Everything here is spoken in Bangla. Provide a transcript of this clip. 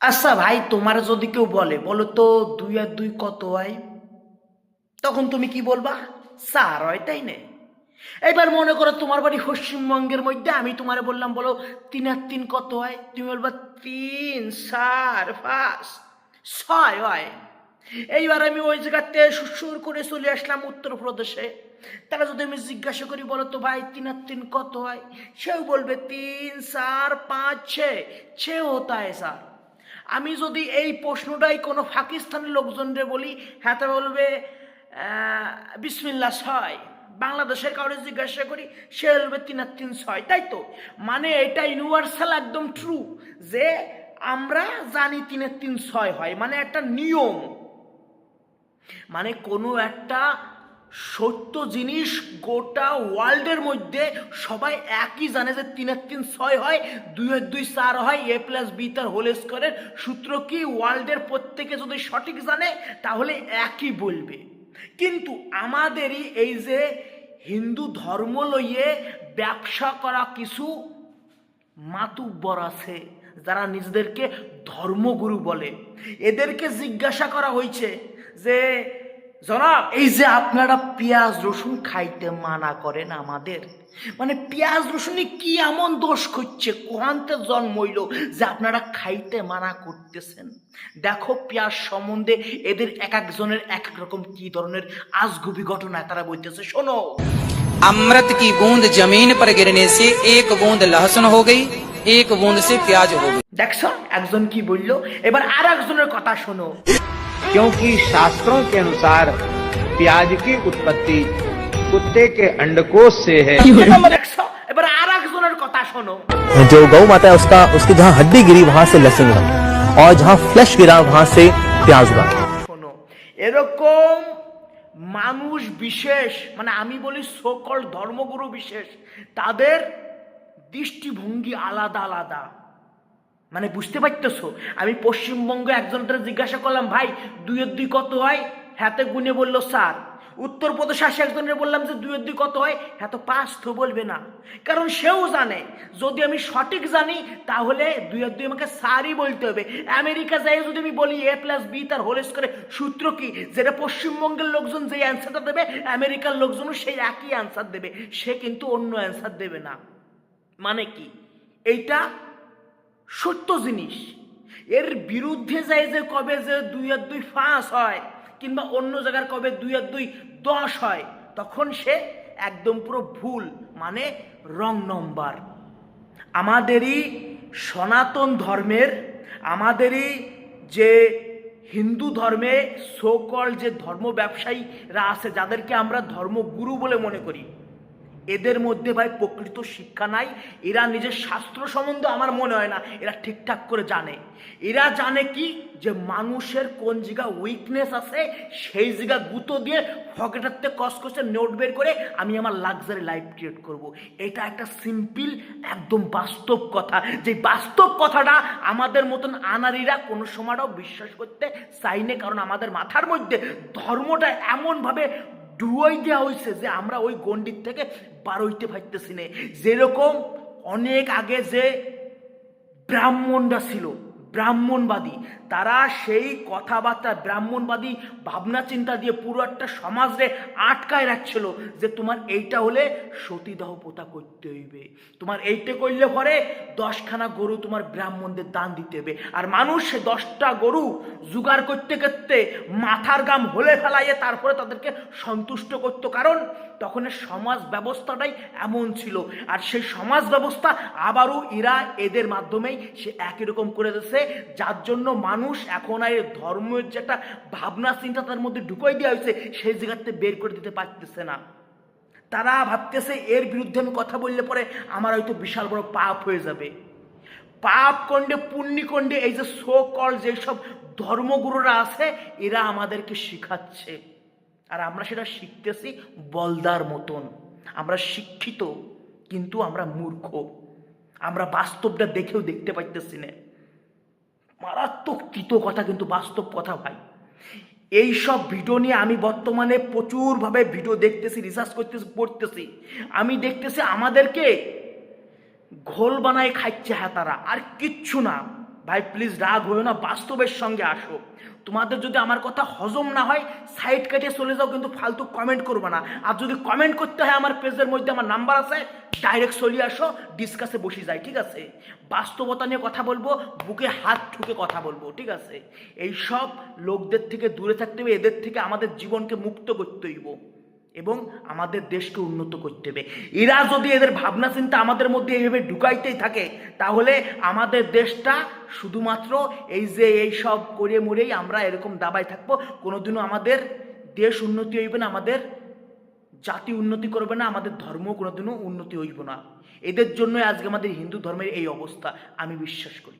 আচ্ছা ভাই, তোমার যদি কেউ বলে, বলো তো দুই আর দুই কত হয়? তখন তুমি কি বলবা? চার হয় তাই না? এবার মনে করো তোমার বাড়ি পশ্চিমবঙ্গের মধ্যে, আমি তোমারে বললাম, বলো তিন আর তিন কত হয়? তুমি বলবা তিন, চার, পাঁচ, ছয় হয়। এইবার আমি ওই জায়গাতে সুসুর করে চলে আসলাম উত্তরপ্রদেশে। তারা যদি আমি জিজ্ঞাসা করি, বলো তো ভাই, তিন আর তিন কত হয়? সেও বলবে, তিন, চার, পাঁচ, ছে ছে হতা হয় স্যার। আমি যদি এই প্রশ্নটাই কোনো পাকিস্তানের লোকজনরে বলি হ্যাঁ বলবে বিসমিল্লা ছয়। বাংলাদেশের কাউরে জিজ্ঞাসা করি, সে বলবে তিন আর তিন ছয়। তাই তো? মানে এটা ইউনিভার্সাল একদম ট্রু যে আমরা জানি তিনের তিন ছয় হয়। মানে একটা নিয়ম। মানে কোনো একটা সত্য জিনিস গোটা ওয়ার্ল্ডের মধ্যে সবাই একই জানে যে তিনের তিন ছয় হয় দুই দুই চার হয়, এ প্লাস বি তার হোল স্কোয়ারের সূত্র কি ওয়ার্ল্ডের প্রত্যেকে যদি সঠিক জানে তাহলে একই বলবে। কিন্তু আমাদেরই এই যে হিন্দু ধর্ম লইয়ে ব্যবসা করা কিছু মাতুব্বর আছে, যারা নিজেদেরকে ধর্মগুরু বলে। এদেরকে জিজ্ঞাসা করা হয়েছে যে জনাব এই যে আপনারা পেঁয়াজ রসুন খাইতে মানা করেন আমাদের মানে পেঁয়াজ রসুনে কি এমন দোষ করছে কোহান্তে জন্মইল যে আপনারা খাইতে মানা করতেছেন দেখো পেঁয়াজ সম্বন্ধে এদের এক একজনের এক এক রকম কি ধরনের আজগুবি ঘটনা তারা বলতেছে শোনো अमृत की बूंद जमीन पर गिरने से एक बूंद लहसुन हो गई एक बूंद से प्याज हो गई দেখছো একজন কি বললো এবার আর একজনের কথা শোনো क्योंकि शास्त्रों के अनुसार प्याज की उत्पत्ति कुत्ते के अंडकोश से है দেখছো এবার আর একজনের কথা শোনো जो गौ माता है उसका उसकी जहाँ हड्डी गिरी वहां से लहसुन उगा और जहाँ फ्लैश गिरा वहां से प्याज उगा শোনো এরকম মানুষ বিশেষ মানে আমি বলি সকল ধর্মগুরু বিশেষ তাদের দৃষ্টিভঙ্গি আলাদা আলাদা মানে বুঝতে পারতেছো? আমি পশ্চিমবঙ্গে একজনটা জিজ্ঞাসা করলাম, ভাই, দুইয়ের দুই কত হয়? হাতে গুনে বলল, স্যার। উত্তরপ্রদেশে আসে একজনের বললাম যে, দুইয়ের দুই কত হয়? হ্যাঁ তো পাঁচ তো বলবে না। কারণ সেও জানে, যদি আমি সঠিক জানি, তাহলে দুইয়ের দুই আমাকে স্যারই বলতে হবে। আমেরিকা যাই যদি আমি বলি, এ প্লাস বি তার হোল করে সূত্র কি? যেটা পশ্চিমবঙ্গের লোকজন যে অ্যান্সারটা দেবে, আমেরিকার লোকজনও সেই একই অ্যান্সার দেবে। সে কিন্তু অন্য অ্যান্সার দেবে না। মানে কি? এইটা সত্য জিনিস। এর বিরুদ্ধে যায় যে কবে যে দুই আর দুই পাঁচ হয়, কিংবা অন্য জায়গার কবে দুই আর দুই দশ হয়, তখন সে একদম পুরো ভুল মানে রং নম্বর। আমাদেরই সনাতন ধর্মের, আমাদেরই যে হিন্দু ধর্মে সোকল যে ধর্ম ব্যবসায়ীরা আছে, যাদেরকে আমরা ধর্মগুরু বলে মনে করি এদের মধ্যে ভাই প্রকৃত শিক্ষা নাই। এরা নিজের শাস্ত্র সম্বন্ধে আমার মনে হয় না, এরা ঠিকঠাক করে জানে। এরা জানে কি? যে মানুষের কোন জায়গা উইকনেস আছে, সেই জায়গা গুঁতো দিয়ে পকেটাতে কসকসে নোট বের করে আমি আমার লাক্সারি লাইফ ক্রিয়েট করব। এটা একটা সিম্পল একদম বাস্তব কথা। যে বাস্তব কথাটা আমাদের মতন আনারিরা কোনো সময়টাও বিশ্বাস করতে চাইনে কারণ আমাদের মাথার মধ্যে ধর্মটা এমনভাবে ডুয়াই দেওয়া হয়েছে যে আমরা ওই গণ্ডির থেকে বার হইতে পারতেছি না। যেরকম অনেক আগে যে ব্রাহ্মণরা ছিল ব্রাহ্মণবাদী। তারা সেই কথাবার্তা ব্রাহ্মণবাদী ভাবনা চিন্তা দিয়ে পুরো একটা সমাজে আটকায় রাখছিল যে তোমার এইটা হলে সতীদাহ পোতা করতে হইবে। তোমার এইটা করলে পরে দশখানা গরু তোমার ব্রাহ্মণদের দান দিতে হবে। আর মানুষ সে দশটা গরু জোগাড় করতে করতে মাথার গাম হলে ফেলাইয়ে তারপরে তাদেরকে সন্তুষ্ট করতো। কারণ তখন সমাজ ব্যবস্থাটাই এমন ছিল। আর সেই সমাজ ব্যবস্থা আবারও এরা এদের মাধ্যমেই সে একই রকম করে দিচ্ছে যার জন্য মানুষ এখন আর ধর্মের যে একটা ভাবনা চিন্তা তার মধ্যে ঢুকাই দেওয়া হয়েছে, সেই জায়গাতে বের করে দিতে পারতেছে না। তারা ভাবতেছে এর বিরুদ্ধে আমি কথা বললে পরে আমার হয়তো বিশাল বড় পাপ হয়ে যাবে। পাপ কণ্ডে, পুণ্যি কণ্ডে, এই যে সো কল যেসব ধর্মগুরুরা আছে, এরা আমাদেরকে শিখাচ্ছে। আর আমরা সেটা শিখতেছি বলদার মতন। আমরা শিক্ষিত, কিন্তু আমরা মূর্খ। আমরা বাস্তবটা দেখেও দেখতে পাইতেছি না। মারাত্মক তিত কথা কিন্তু বাস্তব কথা ভাই। এই সব ভিডিও নিয়ে আমি বর্তমানে প্রচুরভাবে ভিডিও দেখতেছি রিসার্চ করতেছি, পড়তেছি। আমি দেখতেছি আমাদেরকে ঘোল বানায় খাচ্ছে হ্যাঁ তারা। আর কিচ্ছু না। ভাই প্লিজ রাগ হয়েও না, বাস্তবের সঙ্গে আসো। তোমাদের যদি আমার কথা হজম না হয় সাইড কেটে চলে যাও, কিন্তু ফালতু কমেন্ট করবে না। আর যদি কমেন্ট করতে হয় আমার পেজের মধ্যে, আমার নাম্বার আছে ডাইরেক্ট চলে আসো ডিসকাসে বসে যাই, ঠিক আছে? বাস্তবতা নিয়ে কথা বলব, বুকে হাত ঠুকে কথা বলব, ঠিক আছে? এই সব লোকদের থেকে দূরে থাকতে হবে, এদের থেকে আমাদের জীবনকে মুক্ত করতে হইব। এবং আমাদের দেশকে উন্নত করতে হবে। এরা যদি এদের ভাবনা চিন্তা আমাদের মধ্যে এইভাবে ঢুকাইতেই থাকে, তাহলে আমাদের দেশটা শুধুমাত্র এই যে এই সব করে মরেই আমরা এরকম দাবায় থাকব, কোনোদিনও আমাদের দেশ উন্নতি হইবে না, আমাদের জাতি উন্নতি করবে না, আমাদের ধর্ম কোনোদিনও উন্নতি হইব না। এদের জন্যই আজকে আমাদের হিন্দু ধর্মের এই অবস্থা, আমি বিশ্বাস করি।